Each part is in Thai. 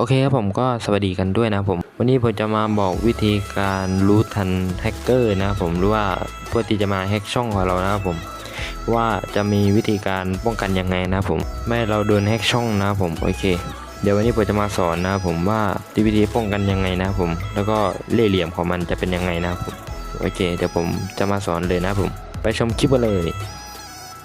โอเคครับผมก็สวัสดีกันด้วยนะผม วันนี้ผมจะมาบอกวิธีการรู้ทันแฮกเกอร์นะผมหรือว่าเพื่อที่จะมาแฮกช่องของเรานะครับผม ว่าจะมีวิธีการป้องกันยังไงนะผมไม่ให้เราโดนแฮกช่องนะผมโอเค เดี๋ยววันนี้ผมจะมาสอนนะผมว่าวิธีป้องกันยังไงนะผม แล้วก็เล่เหลี่ยมของมันจะเป็นยังไงนะผมโอเค เดี๋ยวผมจะมาสอนเลยนะผม ไปชมคลิปกันเลย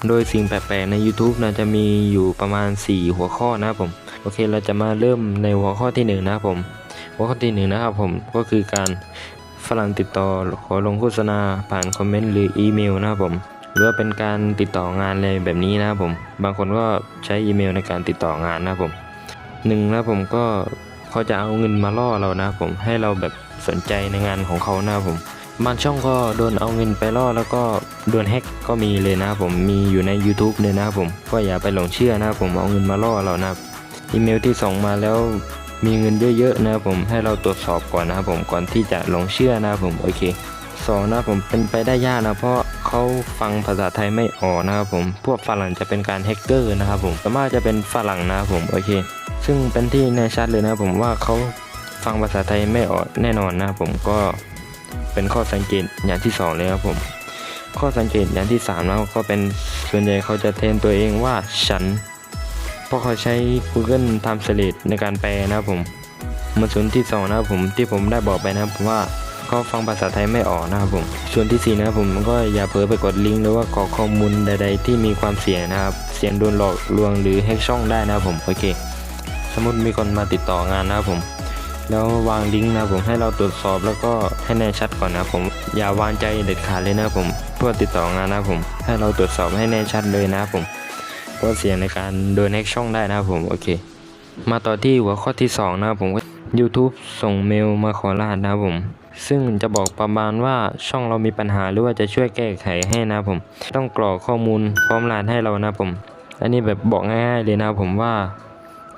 โดยสิ่งแปลกๆใน YouTube นะจะมีอยู่ประมาณ 4 หัวข้อนะผม โอเคเราจะมาเริ่มในหัวข้อที่1นะครับผมหัวข้อที่1นะครับผมก็คือการฝรั่งติดต่อขอลงโฆษณาผ่านคอมเมนต์หรืออีเมลนะครับผมหรือว่าเป็นการติดต่องานอะไรแบบนี้นะครับผมบางคนก็ใช้อีเมลในการติดต่องานนะครับผมหนึ่งนะผมก็เขาจะเอาเงินมาล่อเรานะครับผมให้เราแบบสนใจในงานของเขานะครับผมบางช่องก็โดนเอาเงินไปล่อแล้วก็โดนแฮ็กก็มีเลยนะครับผมมีอยู่ใน YouTube เลยนะครับผมก็อย่าไปหลงเชื่อนะครับผมเอาเงินมาล่อเรานะครับ อีเมลที่ส่งมาแล้วมีเงินเยอะๆนะครับผมให้เราตรวจสอบก่อนนะครับผมก่อนที่จะหลงเชื่อนะครับผมโอเคสองนะผมเป็นไปได้ยากนะเพราะเขาฟังภาษาไทยไม่ออกนะครับผมพวกฝรั่งจะเป็นการแฮกเกอร์นะครับผมส่วนมากจะเป็นฝรั่งนะครับผมโอเค ซึ่งเป็นที่แน่ชัดเลยนะครับผมว่าเขาฟังภาษาไทยไม่ออกแน่นอนนะครับผมก็เป็นข้อสังเกตอย่างที่สองเลยครับผม ข้อสังเกตอย่างที่สามแล้วก็เป็นส่วนใหญ่เขาจะเทนตัวเองว่าฉัน ราะเขาใช้ Google Translate ในการแปลนะครับผมมาส่วนที่สองนะครับผมที่ผมได้บอกไปนะครับว่าเขาฟังภาษาไทยไม่ออกนะครับผมส่วนที่สี่นะครับผมก็อย่าเผลอไปกดลิงก์หรือว่ากรอกข้อมูลใด ๆ ที่มีความเสี่ยงนะครับเสี่ยงโดนหลอกลวงหรือแฮกช่องได้นะครับผมโอเค สมมติมีคนมาติดต่องานนะครับผมแล้ววางลิงก์นะผมให้เราตรวจสอบแล้วก็ให้แน่ชัดก่อนนะผม อย่าวางใจเด็ดขาดเลยนะผม เพื่อติดต่องานนะผม ให้เราตรวจสอบให้แน่ชัดเลยนะผม เพราะเสี่ยงในการโดนแฮกช่องได้นะครับผมโอเค มาต่อที่หัวข้อที่สองนะครับผม YouTube ส่งเมลมาขอรหัสนะครับผม ซึ่งจะบอกประมาณว่าช่องเรามีปัญหาหรือว่าจะช่วยแก้ไขให้นะผม ต้องกรอกข้อมูลพร้อมรหัสให้เรานะผม อันนี้แบบบอกง่ายๆเลยนะผมว่า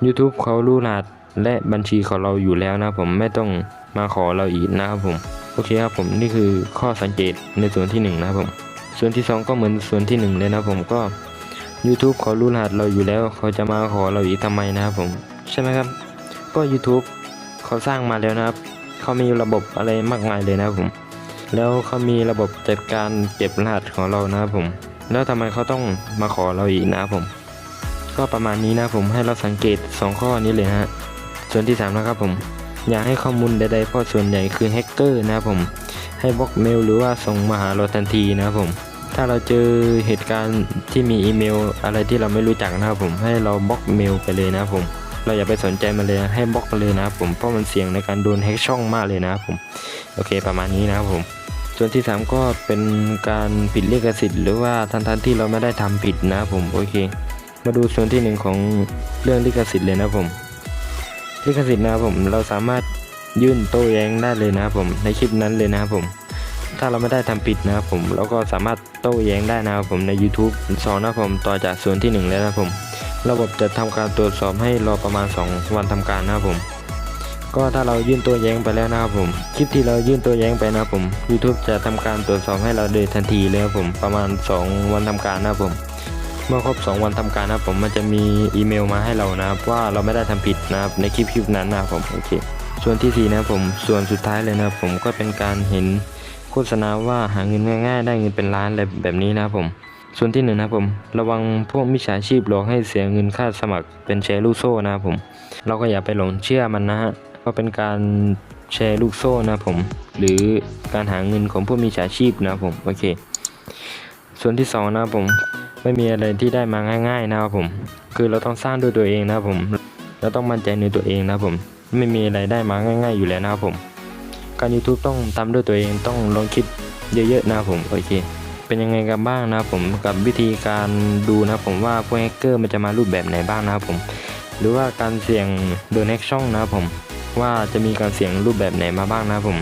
YouTube เขารู้รหัสและบัญชีของเราอยู่แล้วนะผมไม่ต้องมาขอเราอีกนะครับผมโอเคครับผมนี่คือข้อสังเกตในส่วนที่หนึ่งนะครับผม ส่วนที่สองก็เหมือนส่วนที่หนึ่งเลยนะผมก็ YouTube เขารู้รหัสเราอยู่แล้ว เขาจะมาขอเราอีกทำไมนะครับผม ใช่ไหมครับ ก็ YouTube เขาสร้างมาแล้วนะครับ เขามีระบบอะไรมากมายเลยนะครับผม แล้วเขามีระบบจัดการเก็บรหัสของเรานะครับผม แล้วทำไมเขาต้องมาขอเราอีกนะครับผม ก็ประมาณนี้นะครับผมให้เราสังเกต 2 ข้อนี้เลยฮะ ส่วนที่ 3 นะครับผมอย่าให้ข้อมูลใดๆเพราะส่วนใหญ่คือแฮกเกอร์นะครับผม ให้บล็อกเมลหรือว่าส่งมาหาเราทันทีนะครับผม ถ้าเราเจอเหตุการณ์ที่มีอีเมลอะไรที่เราไม่รู้จักนะครับผมให้เราบล็อกเมลไปเลยนะครับผม เราอย่าไปสนใจมันเลยให้บล็อกไปเลยนะครับผมเพราะมันเสี่ยงในการโดนแฮกช่องมากเลยนะครับผมโอเคประมาณนี้นะครับผมส่วนที่ 3 ก็เป็นการผิดลิขสิทธิ์หรือว่าทันทันที่เราไม่ได้ทำผิดนะครับผมโอเค มาดูส่วนที่หนึ่งของเรื่องลิขสิทธิ์เลยนะครับผมลิขสิทธิ์นะครับผมเราสามารถยื่นโต้แย้งได้เลยนะครับผมในคลิปนั้นเลยนะครับผม ถ้าเราไม่ได้ทำผิดนะครับผมเราก็สามารถโต้แย้งได้นะครับผมใน YouTube สองนะครับผมต่อจากส่วนที่หนึ่งแล้วนะครับผม ระบบจะทำการตรวจสอบให้รอประมาณ 2 วันทำการนะครับผม ก็ถ้าเรายื่นตัวแย้งไปแล้วนะครับผมคลิปที่เรายื่นตัวแย้งไปนะครับผม YouTube จะทำการตรวจสอบให้เราโดยทันทีเลยครับผมประมาณ 2 วันทำการนะครับผมเมื่อครบ 2 วันทำการนะครับผมมันจะมีอีเมลมาให้เรานะครับว่าเราไม่ได้ทำผิดนะครับในคลิปคลิปนั้นนะครับผมโอเคส่วนที่สี่นะครับผมส่วนสุดท้ายเลยนะครับผมก็เป็นการเห็น ฆษณาว่าหาเงินง่ายๆ ได้เงินเป็นล้านอะไรแบบนี้นะครับผม ส่วนที่หนึ่งนะครับผม ระวังพวกมิจฉาชีพหลอกให้เสียเงินค่าสมัครเป็นแชร์ลูกโซ่นะครับผม เราก็อย่าไปหลงเชื่อมันนะฮะเพราะเป็นการแชร์ลูกโซ่นะผม หรือการหาเงินของพวกมิจฉาชีพนะผมโอเค ส่วนที่สองนะผมไม่มีอะไรที่ได้มาง่าย ๆ นะครับผม คือเราต้องสร้างด้วยตัวเองนะผม เราต้องมั่นใจในตัวเองนะผม ไม่มีอะไรได้มาง่าย ๆ อยู่แล้วนะครับผม การ YouTube ต้องทำด้วยตัวเองต้องลองคิดเยอะๆนะผมโอเค เป็นยังไงกันบ้างนะผมกับวิธีการดูนะผมว่าพวกแฮกเกอร์มันจะมารูปแบบไหนบ้างนะครับผม หรือว่าการเสี่ยงโดนแฮกช่องนะผม ว่าจะมีการเสี่ยงรูปแบบไหนมาบ้างนะผม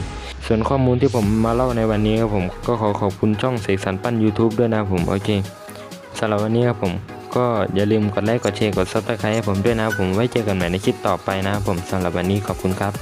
ส่วนข้อมูลที่ผมมาเล่าในวันนี้ครับผม ก็ขอขอบคุณช่องเสกสรรปั้น YouTube ด้วยนะผมโอเคสำหรับวันนี้ครับผมก็อย่าลืมกดไลค์กดแชร์กดซับสไครต์ให้ผมด้วยนะผมไว้เจอกันใหม่ในคลิปต่อไปนะผมสำหรับวันนี้ขอบคุณครับ